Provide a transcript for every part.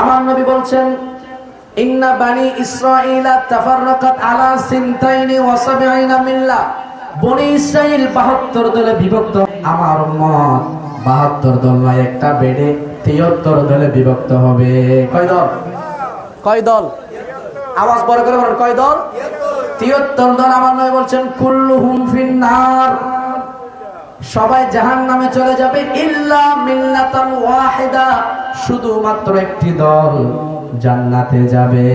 আমার নবী বলছেন, ইন্না বানি ইসরাঈলা তাফাররাকাত আলা সিনতাইনি ওয়া সাবঈনা মিল্লা। বনি ইসরাইল 72 দলে বিভক্ত। আমার উম্মত 72 দল নয়, একটা বেডে 73 দলে বিভক্ত হবে। কয় দল? কয় দল? আওয়াজ বড় করে বলেন, কয় দল? 73 দল আমার নবী বলছেন, কুল্লুহুম ফিন্নার। সবাই জাহান নামে চলে যাবে, ইল্লা মিল্লাতান ওয়াহিদা। শুধুমাত্র একটি দল জান্নাতে যাবে।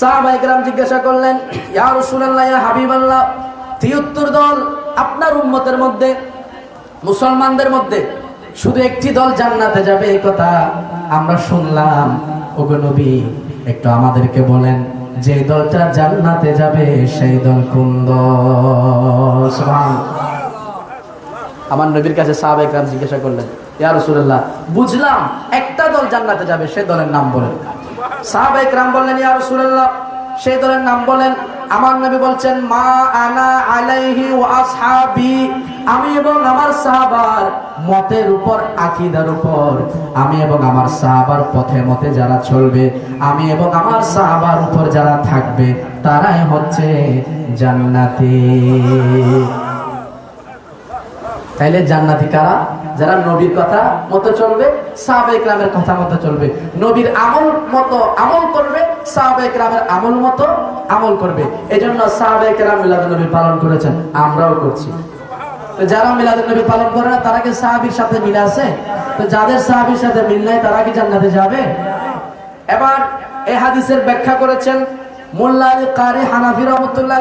সাহাবায়ে কেরাম জিজ্ঞাসা করলেন, ইয়া রাসূলুল্লাহ, ইয়া হাবিবাল্লাহ 73 দল আপনার উম্মতের মধ্যে, মুসলমানদের মধ্যে? শুধু একটি দল জান্নাতে যাবে, এই কথা আমরা শুনলাম। ওগো নবী, একটু আমাদেরকে বলেন, যে দলটা জান্নাতে যাবে, সেই দল কোন দল। আমার নবীর কাছে সাহাবায়ে কেরাম জিজ্ঞাসা করলেন বুঝলাম একটা দল জান্নাতে যাবে, সে দলের নাম বলেন। সাহাবায়ে কেরাম বললেন, ইয়া রাসূলুল্লাহ সেই দলের নাম বলেন, আমার নবী বলছেন, মা আনা আলাইহি আসহাবি আমি এবং আমার সাহাবার মতের উপর, আকীদার উপর। আমি এবং আমার সাহাবার পথে মতে যারা চলবে, আমি এবং আমার সাহাবার উপর যারা থাকবে, তারাই হচ্ছে জান্নাতি। তাইলে জান্নাতি কারা? যারা নবীর কথা মতো চলবে সাহাবায়ে কেরামের কথা মতো চলবে। নবীর আমল মতো আমল করবে সাহাবায়ে কেরামের আমল মতো আমল করবে। এজন্য সাহাবায়ে কেরাম মিলাদুন নবী পালন করেছেন, আমরাও করছি। তো যারা নবী পালন করে না, তারা কি সাহাবীর সাথে মিল আছে? তো যাদের সাহাবীর সাথে মিল নাই, তারা কি জান্নাতে যাবে? এবার এই হাদিসের ব্যাখ্যা করেছেন মোল্লা কারি হানাফি রহমতুল্লাহ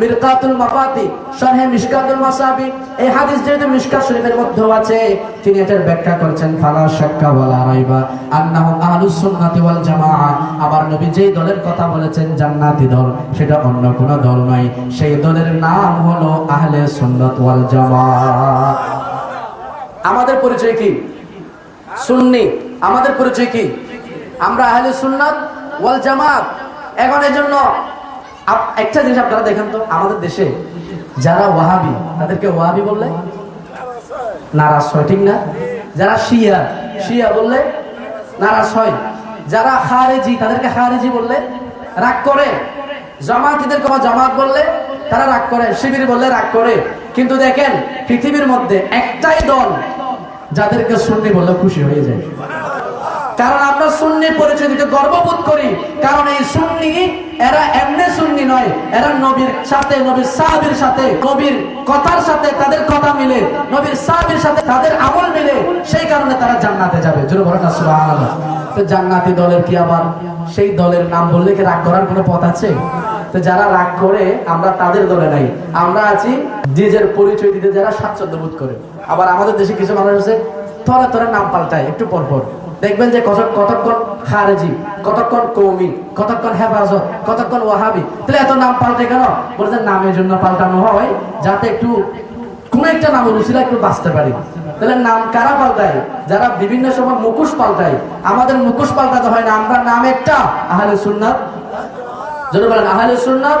মিরকাতুল মাফাতি, শারহে মিশকাতুল মাসাবি। এই হাদিস যেহেতু মিশকাত শরীফের মধ্যে আছে, তিনি এটার ব্যাখ্যা করেছেন, ফালা শাক্কা ওয়ালা রাইবা। আন্নাহুম আহলুস সুন্নাতি ওয়াল জামাআ। আবার নবী যেই দলের কথা বলেছেন, জান্নাতি দল, সেটা অন্য কোনো দল নয়। সেই দলের নাম হলো আহলে সুন্নাত ওয়াল জামাআ। আমাদের পরিচয় কি? সুন্নি। আমাদের পরিচয় কি? আমরা আহলে সুন্নাত ওয়াল জামাত এখন এই জন্য আপ- একটা জিনিস আপনারা দেখেন তো, আমাদের দেশে যারা ওয়াহাবি, তাদেরকে ওয়াহাবি বললে? নারাজ হয়, ঠিক না? যারা শিয়া শিয়া বললে নারাজ হয়। যারা খারেজি, তাদেরকে খারেজি বললে রাগ করে। জামাতিদের কোনো জামাত বললে তারা রাগ করে, শিবির বললে রাগ করে। কিন্তু দেখেন, পৃথিবীর মধ্যে একটাই দল যাদেরকে সুন্নি বললে খুশি হয়ে যায়। কারণ আমরা সুন্নি পরিচয় দিতে গর্ববোধ করি। কারণ এই সুন্নি, এরা এমনি সুন্নি নয়। এরা নবীর সাথে, নবীর সাহাবীর সাথে, নবীর কথার সাথে, তাদের কথা মিলে, নবীর সাহাবীর সাথে তাদের আমল মিলে, সেই কারণে তারা জান্নাতে যাবে। জোরে বলেন সুবহানাল্লাহ। তো জান্নাতি দলের কি আবার? সেই দলের নাম বললে কি রাগ করার কোনো পথ আছে? তো যারা রাগ করে, আমরা তাদের দলে নাই। আমরা আছি নিজের পরিচয় দিতে যারা স্বাচ্ছন্দ্য বোধ করে। আবার আমাদের দেশে কিছু মানুষ আছে, থরে থরে নাম পাল্টায়, একটু পর পর দেখবেন যে কত কতক্ষণ খারেজি, কতক্ষণ কৌমি, কতক্ষণ হেফাজত, কতক্ষণ ওয়াহাবি। তাহলে এত নাম পাল্টে কেন? বলে নামের জন্য পাল্টানো হয় যাতে একটু কোন একটা নাম রুচিরা একটু বাঁচতে পারি। তাহলে নাম কারা পাল্টায়? যারা বিভিন্ন সময় মুখোশ পাল্টায়। আমাদের মুখোশ পাল্টাতে হয় না, আমরা নাম একটা, আহলে সুন্নাত। যদি বলেন, আহলে সুন্নাত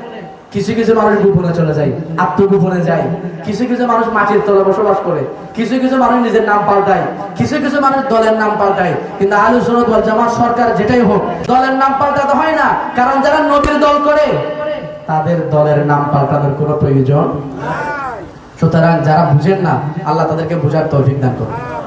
কিছু কিছু মানুষ গোপনে চলে যায়, আত্মগোপনে যায়। কিছু কিছু মানুষ মাটির তলে বসবাস করে। কিছু কিছু মানুষ নিজের নাম পাল্টায়। কিছু কিছু মানুষ দলের নাম পাল্টায়। কিন্তু আলু সুরত বল জামাত সরকার যেটাই হোক, দলের নাম পাল্টাতে হয় না। কারণ যারা নবীর দল করে, তাদের দলের নাম পাল্টানোর কোনো প্রয়োজন সুতরাং যারা বুঝেন না, আল্লাহ তাদেরকে বোঝার তৌফিক দান করুন।